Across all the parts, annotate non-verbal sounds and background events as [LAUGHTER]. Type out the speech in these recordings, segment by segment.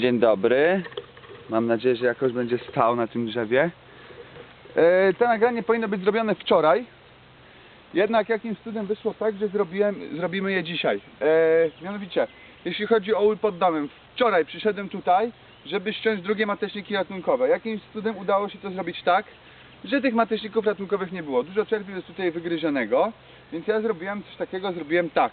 Dzień dobry. Mam nadzieję, że jakoś będzie stał na tym drzewie. E, to nagranie powinno być zrobione wczoraj. Jednak jakimś cudem wyszło tak, że zrobiłem, zrobimy je dzisiaj. E, mianowicie, jeśli chodzi o ul pod domem, wczoraj przyszedłem tutaj, żeby ściąć drugie mateczniki ratunkowe. Jakimś cudem udało się to zrobić tak, że tych mateczników ratunkowych nie było. Dużo czerwiu jest tutaj wygryzionego, więc ja zrobiłem coś takiego, zrobiłem tak.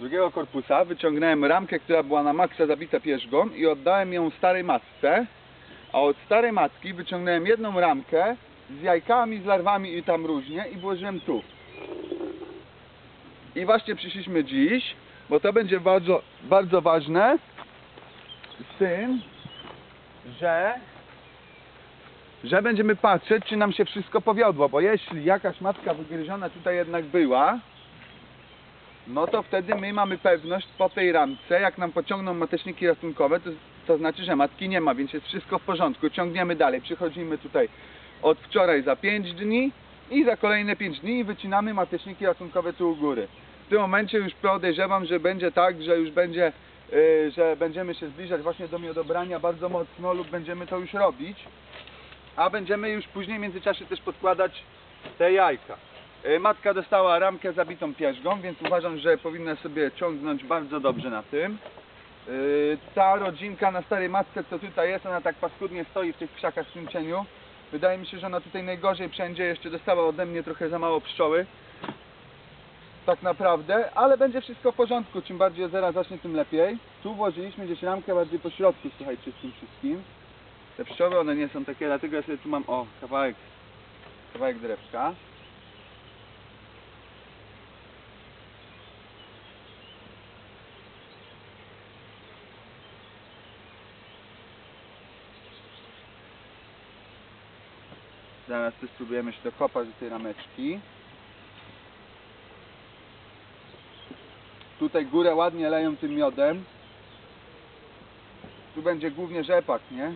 Drugiego korpusa wyciągnąłem ramkę, która była na maksa zabita pierzgą i oddałem ją starej matce, a od starej matki wyciągnąłem jedną ramkę z jajkami, z larwami i tam różnie i włożyłem tu. I właśnie przyszliśmy dziś, bo to będzie bardzo, bardzo ważne z tym, że że będziemy patrzeć, czy nam się wszystko powiodło, bo jeśli jakaś matka wygryziona tutaj jednak była, no to wtedy my mamy pewność po tej ramce, jak nam pociągną mateczniki ratunkowe, to, to znaczy, że matki nie ma, więc jest wszystko w porządku. Ciągniemy dalej, przychodzimy tutaj od wczoraj za 5 dni i za kolejne 5 dni wycinamy mateczniki ratunkowe tu u góry. W tym momencie już podejrzewam, że będzie tak, że już będzie, yy, że będziemy się zbliżać właśnie do miodobrania bardzo mocno lub będziemy to już robić a będziemy już później w międzyczasie też podkładać te jajka. E, Matka dostała ramkę zabitą pierzgą, więc uważam, że powinna sobie ciągnąć bardzo dobrze na tym. E, Ta rodzinka na starej matce, co tutaj jest, ona tak paskudnie stoi w tych krzakach w tym cieniu. Wydaje mi się, że ona tutaj najgorzej wszędzie jeszcze dostała ode mnie trochę za mało pszczoły. Tak naprawdę, ale będzie wszystko w porządku. Czym bardziej zera zacznie, tym lepiej. Tu włożyliśmy gdzieś ramkę bardziej po środku, słuchajcie, z tym wszystkim. Te pszczoły one nie są takie, dlatego ja sobie tu mam o kawałek, kawałek drewka. Zaraz tu spróbujemy się dokopać do tej rameczki. Tutaj górę ładnie leją tym miodem. Tu będzie głównie rzepak, nie?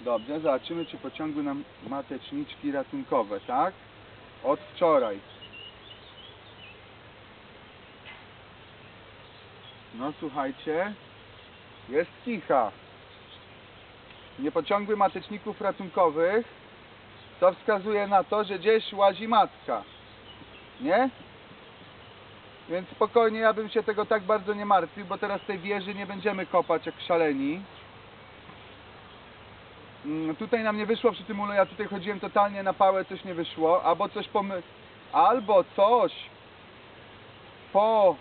Dobrze, zobaczymy czy pociągły nam mateczniczki ratunkowe, tak? Od wczoraj. No słuchajcie, jest kicha. Nie pociągły mateczników ratunkowych, to wskazuje na to, że gdzieś łazi matka. Nie? Więc spokojnie, ja bym się tego tak bardzo nie martwił, bo teraz tej wieży nie będziemy kopać jak szaleni. Mm, Tutaj nam nie wyszło przy tym ulu, ja tutaj chodziłem totalnie na pałę, coś nie wyszło, albo coś pomy... albo coś po...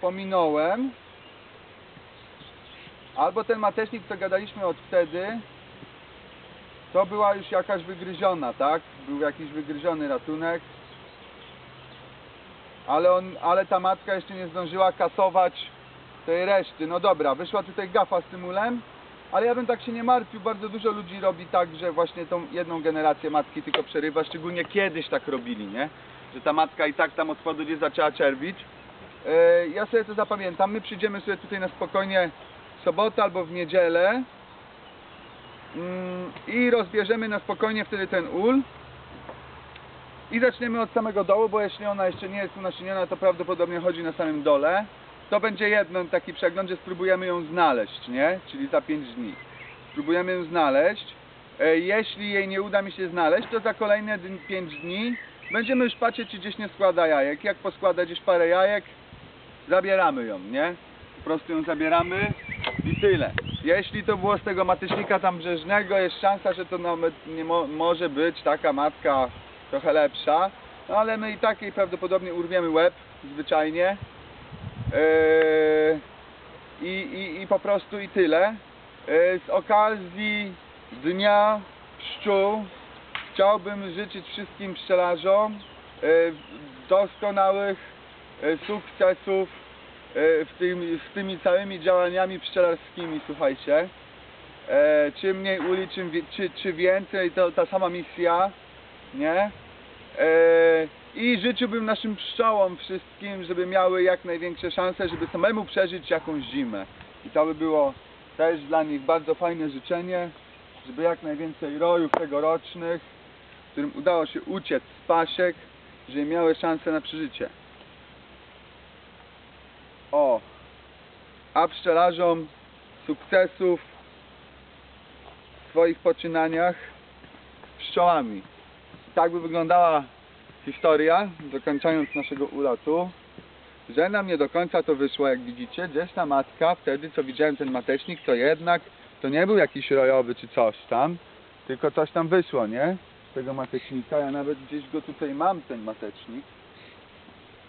pominąłem, albo ten matecznik, co gadaliśmy od wtedy, to była już jakaś wygryziona, tak? Był jakiś wygryziony ratunek, ale, on, ale ta matka jeszcze nie zdążyła kasować tej reszty. No dobra, wyszła tutaj gafa z tym ulem, ale ja bym tak się nie martwił, bardzo dużo ludzi robi tak, że właśnie tą jedną generację matki tylko przerywa, szczególnie kiedyś tak robili, nie? Że ta matka i tak tam od spodu gdzieś zaczęła czerwić. E, ja sobie to zapamiętam, my przyjdziemy sobie tutaj na spokojnie sobotę albo w niedzielę mm, i rozbierzemy na spokojnie wtedy ten ul i zaczniemy od samego dołu, bo jeśli ona jeszcze nie jest unasieniona, to prawdopodobnie chodzi na samym dole to będzie jeden taki przegląd, że spróbujemy ją znaleźć, nie? Czyli za 5 dni. Spróbujemy ją znaleźć. E, Jeśli jej nie uda mi się znaleźć, to za kolejne 5 dni będziemy już patrzeć, czy gdzieś nie składa jajek. Jak poskłada gdzieś parę jajek, zabieramy ją, nie? Po prostu ją zabieramy i tyle. Jeśli to było z tego matycznika tam brzeżnego, jest szansa, że to nawet nie mo może być taka matka trochę lepsza. No ale my i takiej prawdopodobnie urwiemy łeb, zwyczajnie. Eee, i, i, I po prostu i tyle. Eee, Z okazji Dnia Pszczół chciałbym życzyć wszystkim pszczelarzom eee, doskonałych e, sukcesów w, tym, z tymi całymi działaniami pszczelarskimi, słuchajcie. Czym mniej uli, czy, czy więcej, to ta sama misja, nie? Eee, I życzyłbym naszym pszczołom wszystkim, żeby miały jak największe szanse, żeby samemu przeżyć jakąś zimę. I to by było też dla nich bardzo fajne życzenie, żeby jak najwięcej rojów tegorocznych, którym udało się uciec z pasiek, żeby miały szansę na przeżycie. O, a pszczelarzom sukcesów w swoich poczynaniach pszczołami. Tak by wyglądała historia, dokończając naszego ulotu, że nam nie do końca to wyszło, jak widzicie, gdzieś ta matka, wtedy co widziałem ten matecznik, to jednak to nie był jakiś rojowy czy coś tam, tylko coś tam wyszło, nie? Z tego matecznika, ja nawet gdzieś go tutaj mam, ten matecznik.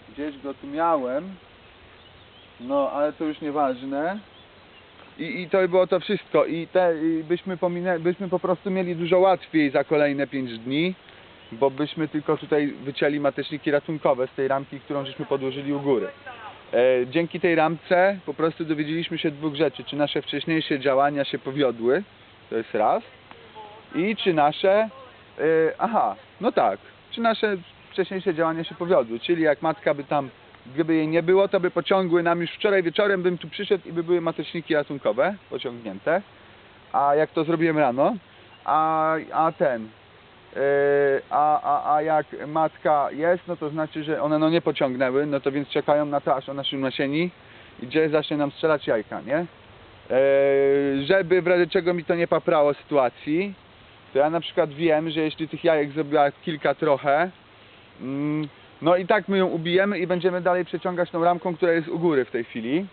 Gdzieś go tu miałem. No, ale to już nieważne. I, I to by było to wszystko. I, te, i byśmy, pominę, byśmy po prostu mieli dużo łatwiej za kolejne 5 dni, bo byśmy tylko tutaj wycięli mateczniki ratunkowe z tej ramki, którą żeśmy podłożyli u góry. E, dzięki tej ramce po prostu dowiedzieliśmy się dwóch rzeczy. Czy nasze wcześniejsze działania się powiodły, to jest raz. I czy nasze, e, aha, no tak, czy nasze wcześniejsze działania się powiodły. Czyli jak matka by tam, gdyby jej nie było, to by pociągły nam już wczoraj wieczorem, bym tu przyszedł i by były mateczniki ratunkowe pociągnięte. A jak to zrobiłem rano, a, a ten, Yy, a, a, a jak matka jest, no to znaczy, że one no nie pociągnęły, no to więc czekają na to, aż ona się nasieni i gdzie zacznie nam strzelać jajka, nie? Yy, żeby w razie czego mi to nie paprało sytuacji, to ja na przykład wiem, że jeśli tych jajek zrobiła kilka trochę, mm, no i tak my ją ubijemy i będziemy dalej przeciągać tą ramką, która jest u góry w tej chwili.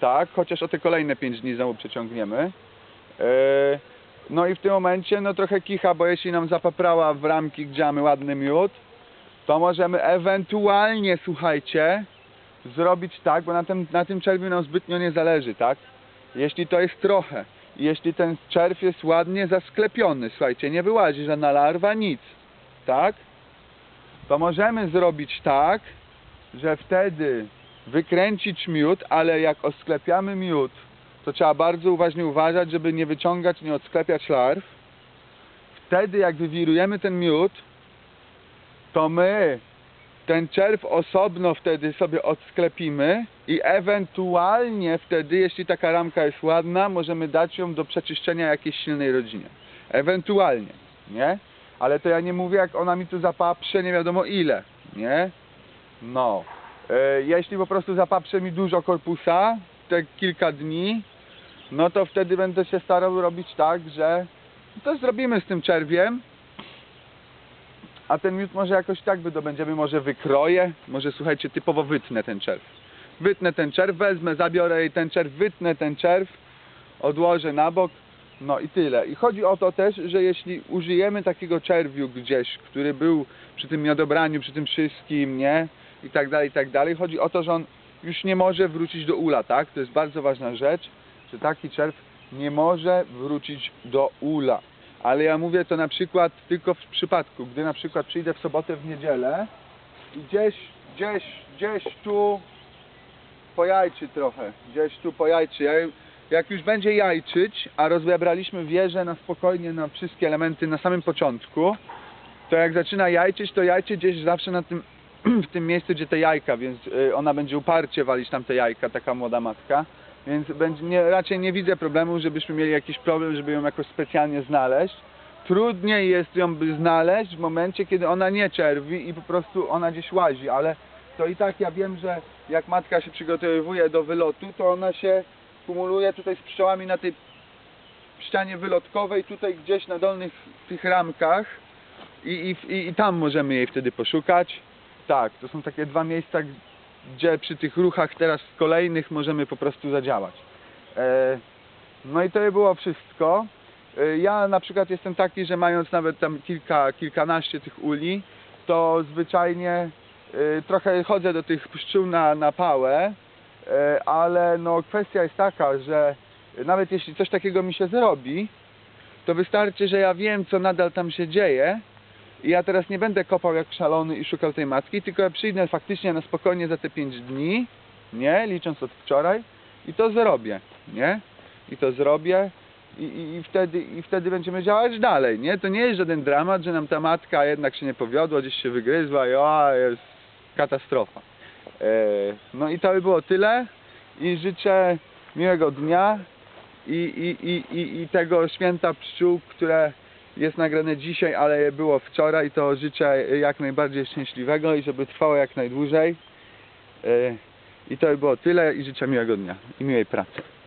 Tak, chociaż o te kolejne 5 dni znowu przeciągniemy. Yy, no i w tym momencie no trochę kicha, bo jeśli nam zapaprała w ramki, gdzie mamy ładny miód, to możemy ewentualnie, słuchajcie, zrobić tak, bo na tym, na tym czerwiu nam zbytnio nie zależy, tak? Jeśli to jest trochę, jeśli ten czerw jest ładnie zasklepiony, słuchajcie, nie wyłazi żadna larwa, nic, tak? To możemy zrobić tak, że wtedy wykręcić miód, ale jak osklepiamy miód, to trzeba bardzo uważnie uważać, żeby nie wyciągać, nie odsklepiać larw. Wtedy jak wywirujemy ten miód, to my ten czerw osobno wtedy sobie odsklepimy i ewentualnie wtedy, jeśli taka ramka jest ładna, możemy dać ją do przeczyszczenia jakiejś silnej rodzinie. Ewentualnie, nie? Ale to ja nie mówię, jak ona mi tu zapaprze nie wiadomo ile, nie? No. E, jeśli po prostu zapaprze mi dużo korpusa, te kilka dni, no to wtedy będę się starał robić tak, że to zrobimy z tym czerwiem, a ten miód może jakoś tak wydobędziemy, może wykroję, może słuchajcie, typowo wytnę ten czerw. Wytnę ten czerw, wezmę, zabiorę jej ten czerw, wytnę ten czerw, odłożę na bok, no i tyle. I chodzi o to też, że jeśli użyjemy takiego czerwiu gdzieś, który był przy tym miodobraniu, przy tym wszystkim, nie? I tak dalej, i tak dalej, chodzi o to, że on już nie może wrócić do ula, tak? To jest bardzo ważna rzecz, że taki czerw nie może wrócić do ula. Ale ja mówię to na przykład tylko w przypadku, gdy na przykład przyjdę w sobotę, w niedzielę i gdzieś, gdzieś, gdzieś tu pojajczy trochę, gdzieś tu pojajczy. Ja, jak już będzie jajczyć, a rozbraliśmy wieżę na spokojnie na wszystkie elementy na samym początku, to jak zaczyna jajczyć, to jajczy gdzieś zawsze na tym, [CLEARS THROAT] w tym miejscu, gdzie te jajka, więc y, ona będzie uparcie walić tam te jajka, taka młoda matka. Więc będzie, nie, raczej nie widzę problemu, żebyśmy mieli jakiś problem, żeby ją jakoś specjalnie znaleźć. Trudniej jest ją by znaleźć w momencie, kiedy ona nie czerwi i po prostu ona gdzieś łazi, ale to i tak ja wiem, że jak matka się przygotowuje do wylotu, to ona się kumuluje tutaj z pszczołami na tej ścianie wylotkowej, tutaj gdzieś na dolnych tych ramkach i, i, i, tam możemy jej wtedy poszukać. Tak, to są takie dwa miejsca, gdzie przy tych ruchach teraz kolejnych możemy po prostu zadziałać. E, no i to by było wszystko. E, ja na przykład jestem taki, że mając nawet tam kilka, kilkanaście tych uli, to zwyczajnie e, trochę chodzę do tych pszczół na, na pałę, ale no kwestia jest taka, że nawet jeśli coś takiego mi się zrobi, to wystarczy, że ja wiem, co nadal tam się dzieje i ja teraz nie będę kopał jak szalony i szukał tej matki, tylko ja przyjdę faktycznie na spokojnie za te 5 dni, nie, licząc od wczoraj i to zrobię, nie? I to zrobię i, i, i, wtedy, i wtedy będziemy działać dalej, nie? To nie jest żaden dramat, że nam ta matka jednak się nie powiodła, gdzieś się wygryzła i o, jest katastrofa. E, no i to by było tyle i życzę miłego dnia i, i, i, i, i tego święta pszczół, które jest nagrane dzisiaj, ale było wczoraj, to życzę jak najbardziej szczęśliwego i żeby trwało jak najdłużej. E, I to by było tyle i życzę miłego dnia i miłej pracy.